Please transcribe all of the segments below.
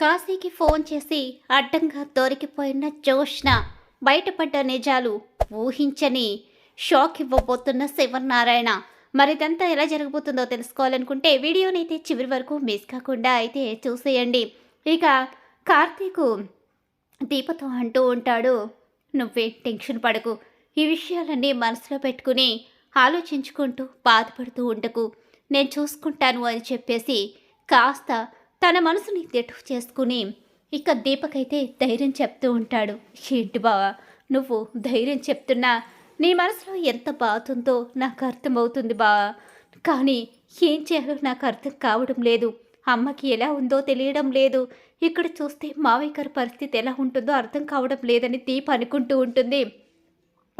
కాశీకి ఫోన్ చేసి అడ్డంగా దొరికిపోయిన జోష్న బయటపడ్డ నిజాలు ఊహించని షాక్ ఇవ్వబోతున్న శివనారాయణ. మరిదంతా ఎలా జరగబోతుందో తెలుసుకోవాలనుకుంటే వీడియోని అయితే చివరి వరకు మిస్ కాకుండా అయితే చూసేయండి. ఇక కార్తీకు దీపతో అంటూ ఉంటాడు నువ్వే టెన్షన్ పడకు. ఈ విషయాలన్నీ మనసులో పెట్టుకుని ఆలోచించుకుంటూ బాధపడుతూ ఉండకు. నేను చూసుకుంటాను అని చెప్పేసి కాస్త తన మనసుని తెట్టు చేసుకుని ఇక దీపకైతే ధైర్యం చెప్తూ ఉంటాడు. ఏంటి బావా నువ్వు ధైర్యం చెప్తున్నా నీ మనసులో ఎంత బాధ నాకు అర్థమవుతుంది బావా. కానీ ఏం చేయాలో నాకు అర్థం కావడం లేదు. అమ్మకి ఎలా ఉందో తెలియడం లేదు. ఇక్కడ చూస్తే మావయ్య గారి పరిస్థితి ఎలా ఉంటుందో అర్థం కావడం లేదని దీప అనుకుంటూ ఉంటుంది.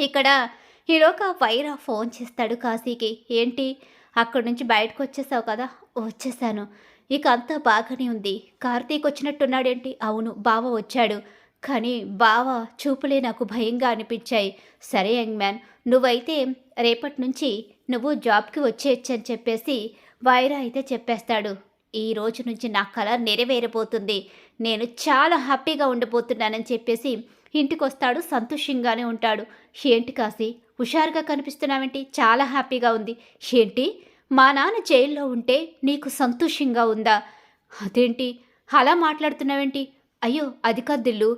ఇక్కడ ఈలోగా వైరా ఫోన్ చేస్తాడు కాశీకి. ఏంటి అక్కడి నుంచి బయటకు వచ్చేసావు కదా? వచ్చేసాను. ఇక అంతా బాగానే ఉంది. కార్తీక్ వచ్చినట్టున్నాడేంటి? అవును బావ వచ్చాడు. కానీ బావ చూపులే నాకు భయంగా అనిపించాయి. సరే యంగ్ మ్యాన్ నువ్వైతే రేపటి నుంచి నువ్వు జాబ్కి వచ్చేయచ్చు అని చెప్పేసి వైరా అయితే చెప్పేస్తాడు. ఈ రోజు నుంచి నా కళ నెరవేరబోతుంది. నేను చాలా హ్యాపీగా ఉండబోతున్నానని చెప్పేసి ఇంటికి వస్తాడు సంతోషంగానే ఉంటాడు. ఏంటి కాసి హుషారుగా కనిపిస్తున్నావేంటి? చాలా హ్యాపీగా ఉంది. ఏంటి? మా నాన్న జైల్లో ఉంటే నీకు సంతోషంగా ఉందా? అదేంటి? అలా మాట్లాడుతున్నావేంటి? అయ్యో అది కద్దిల్లు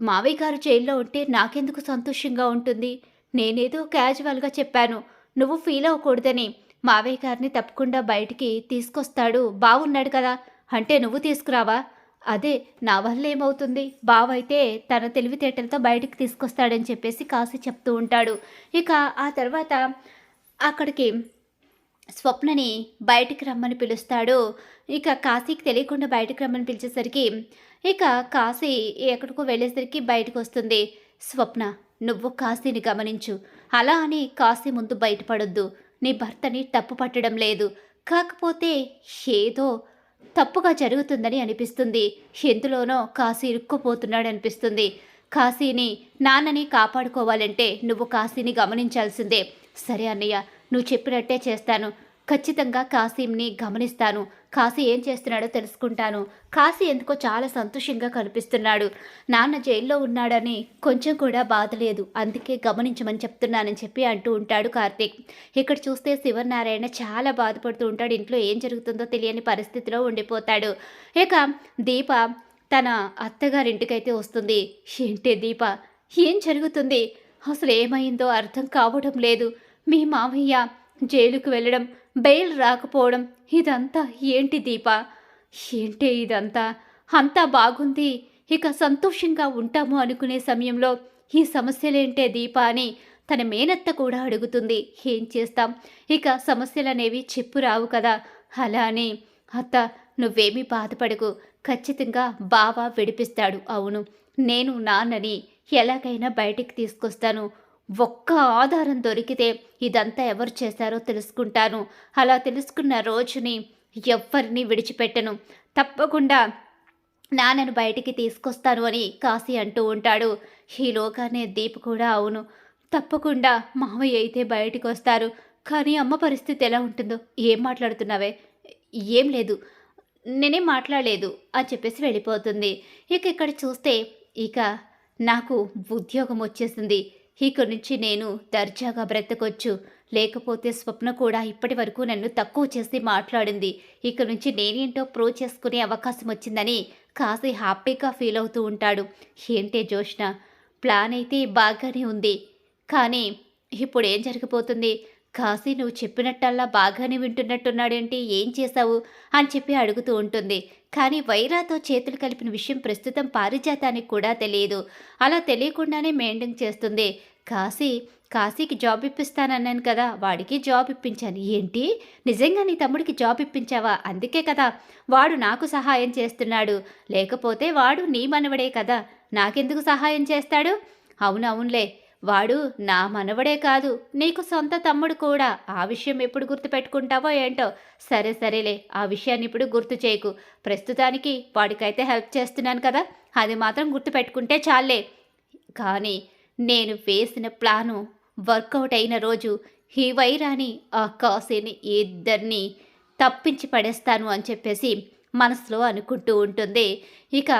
మావయ్య గారు జైల్లో ఉంటే నాకెందుకు సంతోషంగా ఉంటుంది? నేనేదో క్యాజువల్గా చెప్పాను. నువ్వు ఫీల్ అవ్వకూడదని. మావయ్య గారిని తప్పకుండా బయటికి తీసుకొస్తాడు. బాగున్నాడు కదా. అంటే నువ్వు తీసుకురావా? అదే నా వల్ల ఏమవుతుంది? బావైతే తన తెలివితేటలతో బయటికి తీసుకొస్తాడని చెప్పేసి కాశీ చెప్తూ ఉంటాడు. ఇక ఆ తర్వాత అక్కడికి స్వప్నని బయటికి రమ్మని పిలుస్తాడు. ఇక కాశీకి తెలియకుండా బయటకు రమ్మని పిలిచేసరికి ఇక కాశీ ఎక్కడికో వెళ్ళేసరికి బయటకు వస్తుంది. స్వప్న నువ్వు కాశీని గమనించు. అలా అని కాశీ ముందు బయటపడొద్దు. నీ భర్తని తప్పు పట్టడం లేదు. కాకపోతే ఏదో తప్పుగా జరుగుతుందని అనిపిస్తుంది. ఎందులోనో కాశీ ఇరుక్కుపోతున్నాడు అనిపిస్తుంది. కాశీని నాన్నని కాపాడుకోవాలంటే నువ్వు కాశీని గమనించాల్సిందే. సరే అన్నయ్య నువ్వు చెప్పినట్టే చేస్తాను. ఖచ్చితంగా కాశీని గమనిస్తాను. కాశీ ఏం చేస్తున్నాడో తెలుసుకుంటాను. కాశీ ఎందుకో చాలా సంతోషంగా కనిపిస్తున్నాడు. నాన్న జైల్లో ఉన్నాడని కొంచెం కూడా బాధ లేదు అందుకే గమనించమని చెప్తున్నానని చెప్పి అంటూ ఉంటాడు కార్తీక్. ఇక్కడ చూస్తే శివనారాయణ చాలా బాధపడుతూ ఉంటాడు. ఇంట్లో ఏం జరుగుతుందో తెలియని పరిస్థితిలో ఉండిపోతాడు. ఇక దీప తన అత్తగారింటికైతే వస్తుంది. ఏంటి దీప? ఏం జరుగుతుంది? అసలు ఏమైందో అర్థం కావడం లేదు. మీ మామయ్య జైలుకు వెళ్ళడం బెయిల్ రాకపోవడం ఇదంతా ఏంటి దీప? ఏంటి ఇదంతా? అంతా బాగుంది. ఇక సంతోషంగా ఉంటాము అనుకునే సమయంలో ఈ సమస్యలేంటే దీప అని తన మేనత్త కూడా అడుగుతుంది. ఏం చేస్తాం? ఇక సమస్యలనేవి చెప్పు రావు కదా. అలా అని అత్త నువ్వేమీ బాధపడకు. ఖచ్చితంగా బావ విడిపిస్తాడు. అవును నేను నాన్నని ఎలాగైనా బయటికి తీసుకొస్తాను. ఒక్క ఆధారం దొరికితే ఇదంతా ఎవరు చేశారో తెలుసుకుంటాను. అలా తెలుసుకున్న రోజుని ఎవ్వరిని విడిచిపెట్టను. తప్పకుండా నాన్నను బయటికి తీసుకొస్తాను అని కాశీ అంటూ ఉంటాడు. ఈలోగానే దీప్ కూడా అవును. తప్పకుండా మామయ్య అయితే బయటికి వస్తారు. కానీ అమ్మ పరిస్థితి ఎలా ఉంటుందో? ఏం మాట్లాడుతున్నావే? ఏం లేదు. నేనేం మాట్లాడలేదు అని చెప్పేసి వెళ్ళిపోతుంది. ఇక ఇక్కడ చూస్తే ఇక నాకు ఉద్యోగం వచ్చేసింది. ఇక నుంచి నేను దర్జాగా బ్రతకొచ్చు. లేకపోతే స్వప్న కూడా ఇప్పటి వరకు నన్ను తక్కువ చేసి మాట్లాడింది. ఇక నుంచి నేనేంటో ప్రూవ్ చేసుకునే అవకాశం వచ్చిందని కాసి హ్యాపీగా ఫీల్ అవుతూ ఉంటాడు. ఏంటే జోష్న ప్లాన్ అయితే బాగానే ఉంది. కానీ ఇప్పుడు ఏం జరగబోతుంది కాశీ నువ్వు చెప్పినట్టల్లా బాగానే వింటున్నట్టున్నాడేంటి? ఏం చేశావు? అని చెప్పి అడుగుతూ ఉంటుంది. కానీ వైరాతో చేతులు కలిపిన విషయం ప్రస్తుతం పారిజాతానికి కూడా తెలియదు. అలా తెలియకుండానే మెయింటైన్ చేస్తుంది. కాశీ కాశీకి జాబ్ ఇప్పిస్తానన్నాను కదా వాడికి జాబ్ ఇప్పించాను. ఏంటి? నిజంగా నీ తమ్ముడికి జాబ్ ఇప్పించావా? అందుకే కదా వాడు నాకు సహాయం చేస్తున్నాడు. లేకపోతే వాడు నీ మనవడే కదా నాకెందుకు సహాయం చేస్తాడు? అవునవునులే వాడు నా మనవడే కాదు నీకు సొంత తమ్ముడు కూడా. ఆ విషయం ఎప్పుడు గుర్తుపెట్టుకుంటావో ఏంటో? సరే సరేలే ఆ విషయాన్ని ఇప్పుడు గుర్తు చేయకు. ప్రస్తుతానికి వాడికైతే హెల్ప్ చేస్తున్నాను కదా అది మాత్రం గుర్తుపెట్టుకుంటే చాలే. కానీ నేను వేసిన ప్లాను వర్కౌట్ అయిన రోజు ఈ వైరాని ఆ కాసేని ఇద్దరిని తప్పించి పడేస్తాను అని చెప్పేసి మనసులో అనుకుంటూ ఉంటుంది. ఇక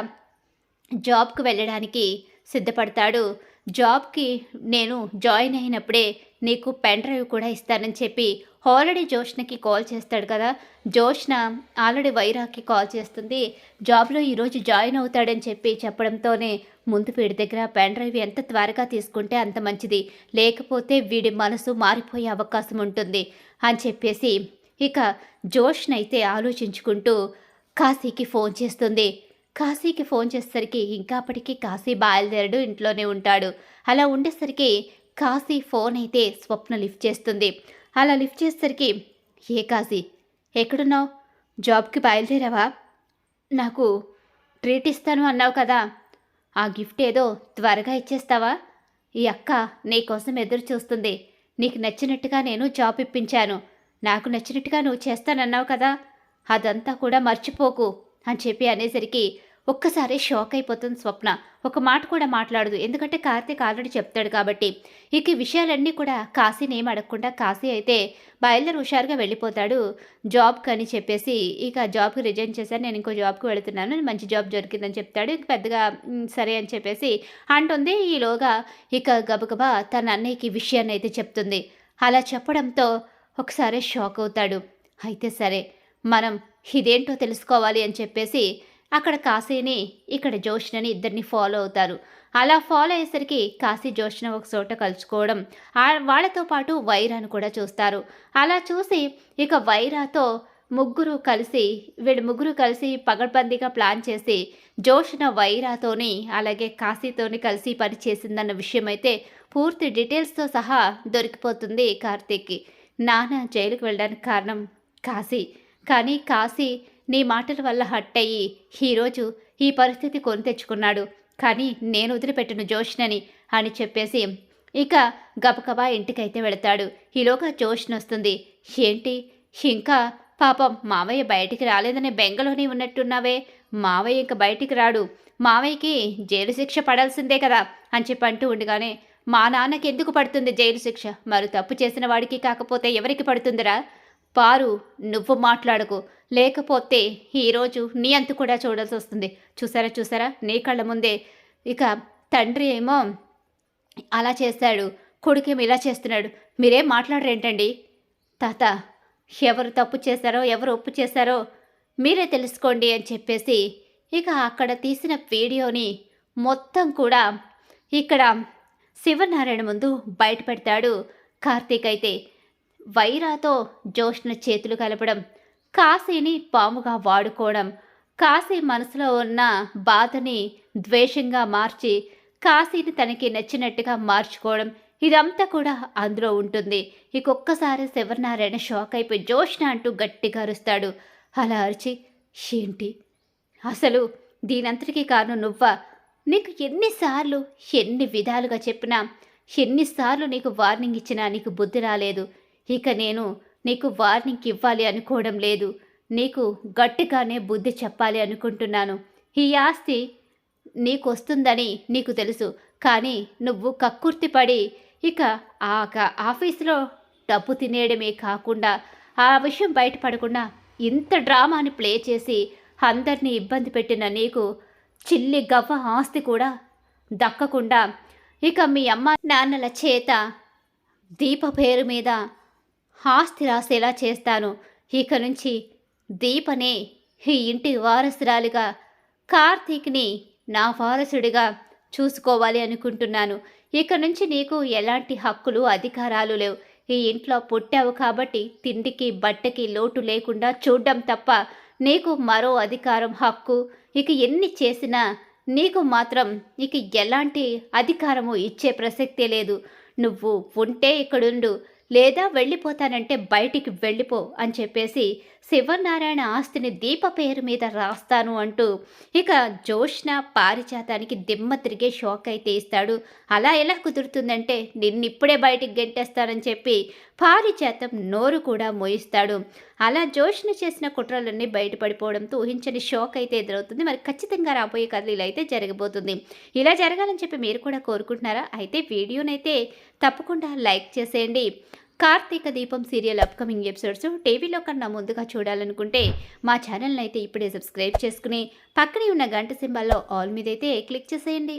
జాబ్కు వెళ్ళడానికి సిద్ధపడతాడు జాబ్కి నేను జాయిన్ అయినప్పుడే నీకు పెన్ డ్రైవ్ కూడా ఇస్తానని చెప్పి ఆల్రెడీ జోష్నకి కాల్ చేస్తాడు కదా. జోష్న ఆల్రెడీ వైరాకి కాల్ చేస్తుంది. జాబ్లో ఈరోజు జాయిన్ అవుతాడని చెప్పి చెప్పడంతోనే ముందు వీడి దగ్గర పెన్ డ్రైవ్ ఎంత త్వరగా తీసుకుంటే అంత మంచిది. లేకపోతే వీడి మనసు మారిపోయే అవకాశం ఉంటుంది అని చెప్పేసి ఇక జోష్నైతే ఆలోచించుకుంటూ కాశీకి ఫోన్ చేస్తుంది. కాశీకి ఫోన్ చేసేసరికి ఇంకాప్పటికీ కాశీ బయలుదేరడు ఇంట్లోనే ఉంటాడు. అలా ఉండేసరికి కాశీ ఫోన్ అయితే స్వప్న లిఫ్ట్ చేస్తుంది. అలా లిఫ్ట్ చేసేసరికి ఏ కాశీ? ఎక్కడున్నావు? జాబ్కి బయలుదేరావా? నాకు ట్రీట్ ఇస్తాను అన్నావు కదా. ఆ గిఫ్ట్ ఏదో త్వరగా ఇచ్చేస్తావా? ఈ అక్క నీ కోసం ఎదురు చూస్తుంది. నీకు నచ్చినట్టుగా నేను జాబ్ ఇప్పించాను. నాకు నచ్చినట్టుగా నువ్వు చేస్తానన్నావు కదా. అదంతా కూడా మర్చిపోకు. అని చెప్పి అనేసరికి ఒక్కసారి షాక్ అయిపోతుంది స్వప్న. ఒక మాట కూడా మాట్లాడదు. ఎందుకంటే కార్తీక్ ఆల్రెడీ చెప్తాడు కాబట్టి. ఇక విషయాలన్నీ కూడా కాశీని ఏం అడగకుండా కాశీ అయితే బయలుదేరి హుషారుగా వెళ్ళిపోతాడు. జాబ్కి అని చెప్పేసి ఇక జాబ్కి రిజైన్ చేశాను. నేను ఇంకో జాబ్కి వెళుతున్నాను. మంచి జాబ్ దొరికిందని చెప్తాడు. ఇంక పెద్దగా సరే అని చెప్పేసి అంటుంది. ఈలోగా ఇక గబగబా తన అన్నయ్యకి విషయాన్ని అయితే చెప్తుంది. అలా చెప్పడంతో ఒకసారి షాక్ అవుతాడు. అయితే సరే మనం ఇదేంటో తెలుసుకోవాలి అని చెప్పేసి అక్కడ కాశీని ఇక్కడ జోష్నని ఇద్దరిని ఫాలో అవుతారు. అలా ఫాలో అయ్యేసరికి కాశీ జోష్న ఒక చోట కలుసుకోవడం వాళ్ళతో పాటు వైరాను కూడా చూస్తారు. అలా చూసి ఇక వైరాతో ముగ్గురు కలిసి వీళ్ళు ముగ్గురు కలిసి పగడ్బందీగా ప్లాన్ చేసి జోష్న వైరాతోని అలాగే కాశీతోని కలిసి పని చేసిందన్న విషయం అయితే పూర్తి డీటెయిల్స్తో సహా దొరికిపోతుంది కార్తీక్కి. నాన్న జైలుకు వెళ్ళడానికి కారణం కాశీ. కానీ కాశీ నీ మాటల వల్ల హట్ అయ్యి ఈరోజు ఈ పరిస్థితి కొని తెచ్చుకున్నాడు. కానీ నేను వదిలిపెట్టను జోష్నని అని చెప్పేసి ఇక గబగబా ఇంటికైతే వెళతాడు. ఈలోగా జోష్న వస్తుంది ఏంటి? ఇంకా పాపం మావయ్య బయటికి రాలేదనే బెంగలోనే ఉన్నట్టున్నావే? మావయ్య ఇంక బయటికి రాడు. మావయ్యకి జైలు శిక్ష పడాల్సిందే కదా అని చెప్పి అంటూ ఉండగానే మా నాన్నకి ఎందుకు పడుతుంది జైలు శిక్ష? మరి తప్పు చేసిన వాడికి కాకపోతే ఎవరికి పడుతుందిరా? పారు నువ్వు మాట్లాడకు. లేకపోతే ఈరోజు నీ అంతు కూడా చూడాల్సి వస్తుంది. చూసారా చూసారా? నీ కళ్ళ ముందే. ఇక తండ్రి ఏమో అలా చేశాడు కొడుకేమో ఇలా చేస్తున్నాడు. మీరేం మాట్లాడరేంటండి? తాత ఎవరు తప్పు చేశారో ఎవరు ఒప్పు చేశారో మీరే తెలుసుకోండి అని చెప్పేసి ఇక అక్కడ తీసిన వీడియోని మొత్తం కూడా ఇక్కడ శివనారాయణ ముందు బయట పెడతాడు కార్తీక్ అయితే. వైరాతో జోష్న చేతులు కలపడం కాశీని పాముగా వాడుకోవడం కాశీ మనసులో ఉన్న బాధని ద్వేషంగా మార్చి కాశీని తనకి నచ్చినట్టుగా మార్చుకోవడం ఇదంతా కూడా అందులో ఉంటుంది. ఇంకొక్కసారి శివనారాయణ షాక్ అయిపోయి జోష్ణ అంటూ గట్టిగా అరుస్తాడు. అలా అరిచి ఏంటి? అసలు దీనంతటికీ కారణం నువ్వా? నీకు ఎన్నిసార్లు ఎన్ని విధాలుగా చెప్పినా ఎన్నిసార్లు నీకు వార్నింగ్ ఇచ్చినా నీకు బుద్ధి రాలేదు. ఇక నేను నీకు వార్నింగ్ ఇవ్వాలి అనుకోవడం లేదు. నీకు గట్టిగానే బుద్ధి చెప్పాలి అనుకుంటున్నాను. ఈ ఆస్తి నీకు వస్తుందని నీకు తెలుసు. కానీ నువ్వు కక్కుర్తిపడి ఇక ఆ ఆఫీస్లో ఆఫీసులో డబ్బు తినేయడమే కాకుండా ఆ విషయం బయటపడకుండా ఇంత డ్రామాని ప్లే చేసి అందరినీ ఇబ్బంది పెట్టిన నీకు చిల్లి గవ్వ ఆస్తి కూడా దక్కకుండా ఇక మీ అమ్మ నాన్నల చేత దీప పేరు మీద ఆస్తి రాసేలా చేస్తాను. ఇక నుంచి దీపనే ఈ ఇంటి వారసురాలిగా కార్తీక్ని నా వారసుడిగా చూసుకోవాలి అనుకుంటున్నాను. ఇక నుంచి నీకు ఎలాంటి హక్కులు అధికారాలు లేవు. ఈ ఇంట్లో పుట్టావు కాబట్టి తిండికి బట్టకి లోటు లేకుండా చూడడం తప్ప నీకు మరో అధికారం హక్కు ఇక ఎన్ని చేసినా నీకు మాత్రం ఇక ఎలాంటి అధికారము ఇచ్చే ప్రసక్తే లేదు. నువ్వు ఉంటే ఇక్కడుండు. లేదా వెళ్ళిపోతానంటే బయటికి వెళ్ళిపో అని చెప్పేసి శివనారాయణ ఆస్తిని దీప పేరు మీద రాస్తాను అంటూ ఇక జోష్న పారిజాతానికి దిమ్మ తిరిగే షాక్ అయితే ఇస్తాడు. అలా ఎలా కుదురుతుందంటే నిన్నిప్పుడే బయటికి గెంటేస్తానని చెప్పి పారిజాతం నోరు కూడా మోయిస్తాడు. అలా జోష్న చేసిన కుట్రలన్నీ బయటపడిపోవడంతో ఊహించని షాక్ అయితే ఎదురవుతుంది. మరి ఖచ్చితంగా రాబోయే కథలు ఇలా అయితే జరగబోతుంది. ఇలా జరగాలని చెప్పి మీరు కూడా కోరుకుంటున్నారా? అయితే వీడియోనైతే తప్పకుండా లైక్ చేసేయండి. కార్తీక దీపం సీరియల్ అప్కమింగ్ ఎపిసోడ్స్ టీవీలో కన్నా ముందుగా చూడాలనుకుంటే మా ఛానల్ని అయితే ఇప్పుడే సబ్స్క్రైబ్ చేసుకుని పక్కనే ఉన్న గంట సింబల్లో ఆల్ మీద అయితే క్లిక్ చేసేయండి.